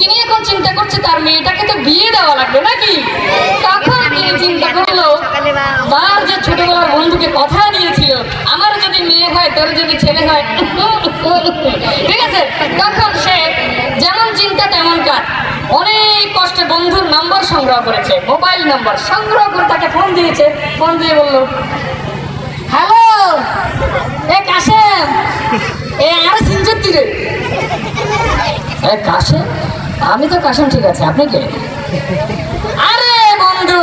তিনি এখন চিন্তা করছে তার মেয়েটাকে তো বিয়ে দেওয়া লাগবে নাকি? তখন তিনি চিন্তা করল? তার যে ছোটবেলার বন্ধুকে কথা দিয়েছিল, আমার যদি মেয়ে হয়, তোর যদি ছেলে হয়। ঠিক আছে? তখন সে যেমন চিন্তা তেমন কাজ। অনেক কষ্টে বন্ধুর নাম্বার সংগ্রহ করেছে, মোবাইল নাম্বার সংগ্রহ করে তাকে ফোন দিয়েছে। ফোন দিয়ে বলল, হ্যালো আমি তো কাশেম ঠিক আছে, আপনি কে? আরে বন্ধু,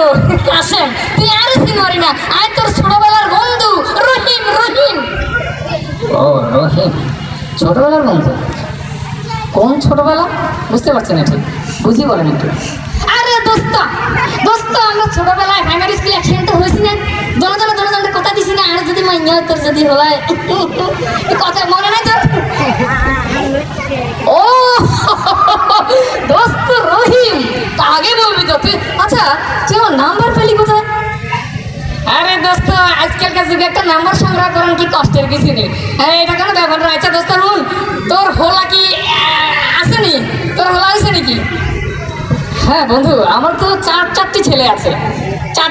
কাশেম, তুই আর চিনরি না? আয় তোর ছোটবেলার বন্ধু, রহিম রহিম। ও, রহিম। ছোটবেলার বন্ধু? কোন ছোটবেলা? বুঝতে পারছি না ঠিক। বুঝি বলেন একটু। আরে দোস্ত দোস্ত, আমরা ছোটবেলায় প্রাইমারি স্কুলে খেলতে হয়েছি না। দোনো দোনো দোনো কথা দিছি না। আর যদি মাইয়া তোর যদি হয় কথা মনে নাই তোর? ও আগে বলবি তো আচ্ছা তুই নাম্বার পেলি কোথায়? আরে দোস্ত আজকালকার যুগে একটা নাম্বার সংগ্রহ করেন, কি কষ্টের কিছু নেই। হ্যাঁ এটা কোনো ব্যাপার না আচ্ছা দোস্ত বল তোর হোলা কি আসেনি? তোর হোলা আছে নাকি? হ্যাঁ বন্ধু, আমার তো চার চারটি ছেলে আছে। ছেলে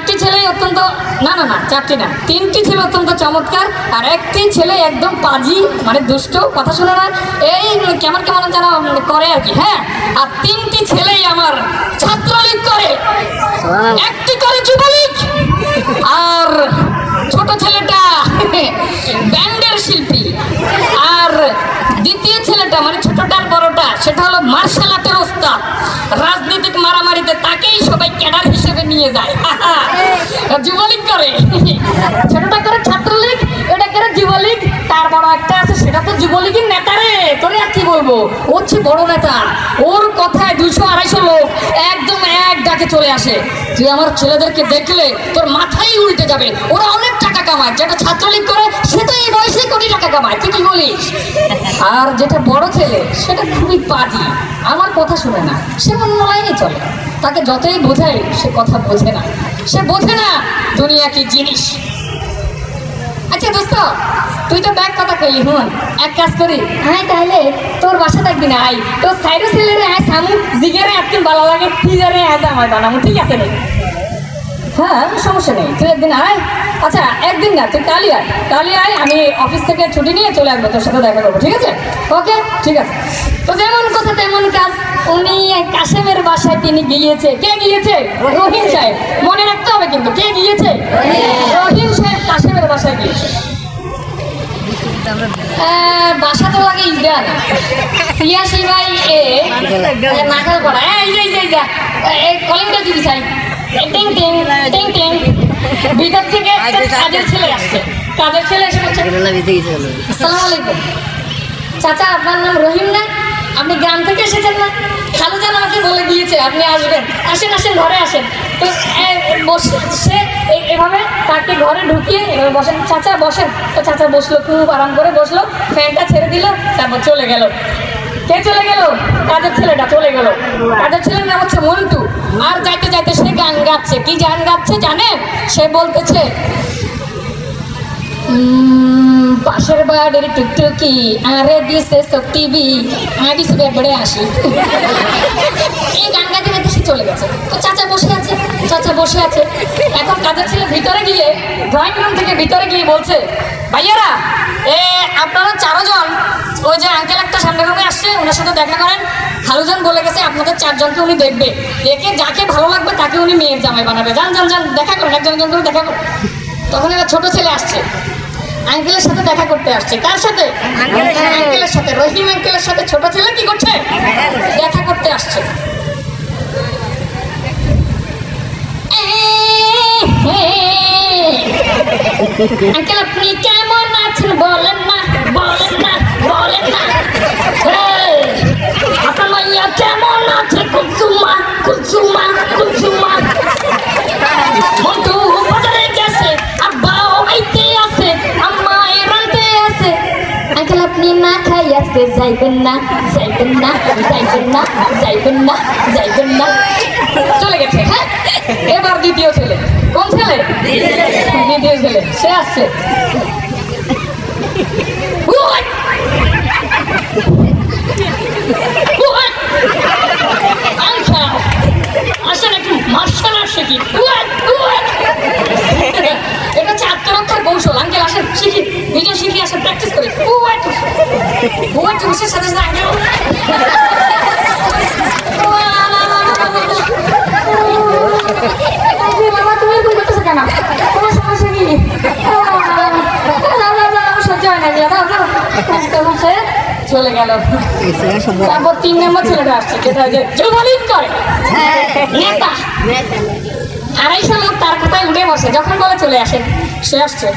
অত্যন্ত না না না চারটি না। তিনটি ছেলে অত্যন্ত চমৎকার আর একটি ছেলে একদম পাজি মানে দুষ্ট কথা শোনে না। এই কেমন কেমন যেন করে আর কি হ্যাঁ? আর তিনটি ছেলেই আমার ছাত্রলীগ করে। একটি করে যুবলীগ। আর ছোট ছেলেটা ব্যান্ডের শিল্পী। আর দ্বিতীয় ছেলেটা মানে ছোটটার বড়টা সেটা হলো মার্শাল আর্টের ওস্তাদ। রাজনৈতিক মারামারিতে তাকেই সবাই ক্যাডার নিয়ে যায়। যুবলীগ করে। ছোটটা করে ছাত্রলীগ, এটা করে যুবলীগ। তার বড় একটা আছে, সেটা তো যুবলীগের নেতা রে। তোরে আর কি বলব? ও হচ্ছে বড় নেতা। ওর কথায় দুশো আড়াইশো লোক একদম এক ডাকে চলে আসে। তুই আমার ছেলেদেরকে দেখলে তোর মাথাই উল্টে যাবে। ওরা অনেক টাকা কামায়। যেটা ছাত্রলীগ করে, সে তো এই বয়সে কোটি টাকা কামায়। তুই কি বলিস? আর যেটা বড় ছেলে, সেটা খুবই পাজি। আমার কথা শুনে না। সে অন্য লাইনে চলে। তাকে যতই বোঝাই, সে কথা বোঝে না। সে বোঝে না দুনিয়া কি জিনিস। আচ্ছা দোস্ত, তুই তো ব্যাগ কথা কইলি, হুন? এক কাজ করি। হ্যাঁ তাহলে তোর বাসা থাকবি না আই তোর সাইডো ছেলেরে আয়, সামু, জিগেরে একদিন ভালো লাগে ফিজারে আয় আমার বানাবো ঠিক আছে রে? হ্যাঁ সমস্যা নেই। তুই একদিন আয়। আচ্ছা একদিন না তুই কালই আয়। কালই আয় আমি অফিস থেকে ছুটি নিয়ে চলে আসব তোর সাথে দেখা করব ঠিক আছে? ওকে ঠিক আছে। তো যেমন কথা তেমন কাজ। উনি কাশেমের বাসায় তিনি গিয়েছে। কে গিয়েছে? রহিম সাহেব। মনে রাখতে হবে কিন্তু কে গিয়েছে? রহিম সাহেব কাশেমের বাসায় গিয়েছে। আহ, বাসা তো লাগে ইজান সিয়াশি ভাই এ নাকাল করা এই যে এই যে কলিংটা দিবি সাই টিং টিং টিং টিং। ভিতর থেকে কাজের ছেলে আসছে। কাজের ছেলে এসে বলছে আসসালামু আলাইকুম। চাচা আপনার নাম রহিম না? আপনি গ্রাম থেকে এসেছেন না? খালুজান আমাকে বলে দিয়েছে আপনি আসবেন। আসেন আসেন ঘরে আসেন। তো বসে সে এভাবে তাকে ঘরে ঢুকিয়ে এভাবে বসেন। চাচা বসেন। তো চাচা বসল খুব আরাম করে বসল ফ্যানটা ছেড়ে দিল তারপর চলে গেল। কে চলে গেল? কাজের ছেলেটা চলে গেল। কাজের ছেলের নাম হচ্ছে মন্টু। আর যাইতে যাইতে সে গান গাচ্ছে। কি গান গাচ্ছে জানে? সে বলতেছে পাশের বাড়ির টুকটুকি, আরে দিছে সব টিভি আদি সব একবারে আসি। এই গান গাইতে গাইতে সে চলে গেছে। তো চাচা বসে আছে, চাচা বসে আছে। এখন কাজের ছেলে ভিতরে গিয়ে ড্রয়িং রুম থেকে ভিতরে গিয়ে বলছে ভাইয়ারা এ আপনারা চারজন ওই যে আঙ্কেল একটা সামনের রুমে আসছে ওনার সাথে দেখা করেন। খালুজান বলে গেছে আপনাদের চারজনকে উনি দেখবে। দেখে যাকে ভালো লাগবে তাকে উনি মেয়ের জামাই বানাবে। যান যান যান দেখা করেন একজন একজন করে দেখা করেন। তখন এবার ছোট ছেলে আসছে। আঙ্কেলের সাথে দেখা করতে আসছে। কার সাথে? আঙ্কেলের সাথে। রহিম আঙ্কেলের সাথে। ছোট ছেলে কি করছে? দেখা করতে আসছে। আঙ্কেল আপনি কেমন আছেন বলেন না বলেন না বলেন না আপনার মাইয়া কেমন আছে কুলসুমা কুলসুমা কুলসুমা বন্ধু বাজারে গেছে আব্বাও আইতে আছে আম্মা রান্তে আছে আঙ্কেল আপনি না খাই আজকে যাইবেন না যাইবেন না যাইবেন না যাইবেন না যাইবেন না আসছে আসে নাকি মার্শাল আসছে কি এটা হচ্ছে আত্মরক্ষার কৌশল। আঙ্কেল আসেন শিখি। নিজে শিখে আসেন প্র্যাকটিস করে। বুয়াট বুয়াট জিনিসের সাথে সাথে আঙ্কেল। Oh, দাও চলে গেল। তারপর তিন নম্বর ছেলেটা আসছে যেটা যে যুবলীগ করে। নেতা। আড়াইশো লোক তার কথায় উঠে বসে যখন বলে চলে আসে সে আসছে।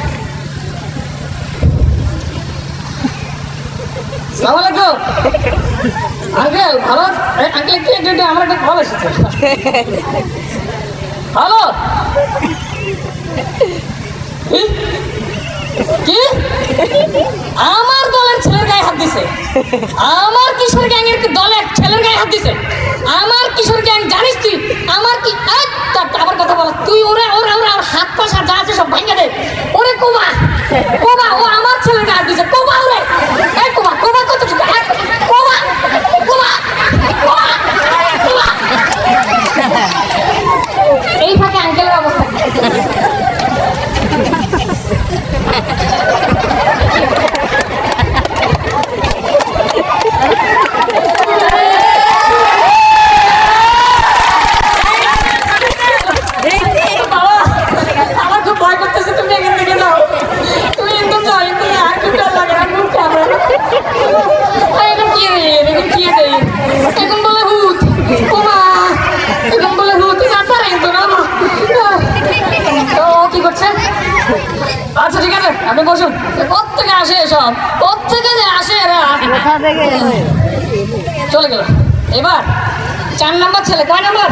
আঙ্কেল ভালো? আঙ্কেল একটু একটু একটু আমার একটা কল এসেছে। হ্যালো? কি? আমার হাত কিশোর গ্যাং এর দলে এক ছেলের গায়ে হাত দিছে। আমার কিশোর গ্যাং, জানিস তুই? আমার কি আবার কথা বল। তুই ওরা ওরে ওরে হাত পয়সা যা আছে সব ভাঙে দে। বসুন। কোথেকে আসে এসব? কোথেকে যে আসে এরা? চলে গেল। এবার চার নম্বর ছেলে কয় নম্বর?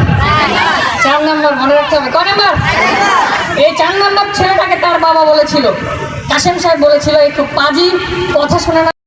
চার নম্বর মনে রাখতে হবে। কয় নম্বর? এই চার নম্বর ছেলেটাকে তার বাবা বলেছিল। কাশেম সাহেব বলেছিল একটু খুব পাজি কথা শোনা না।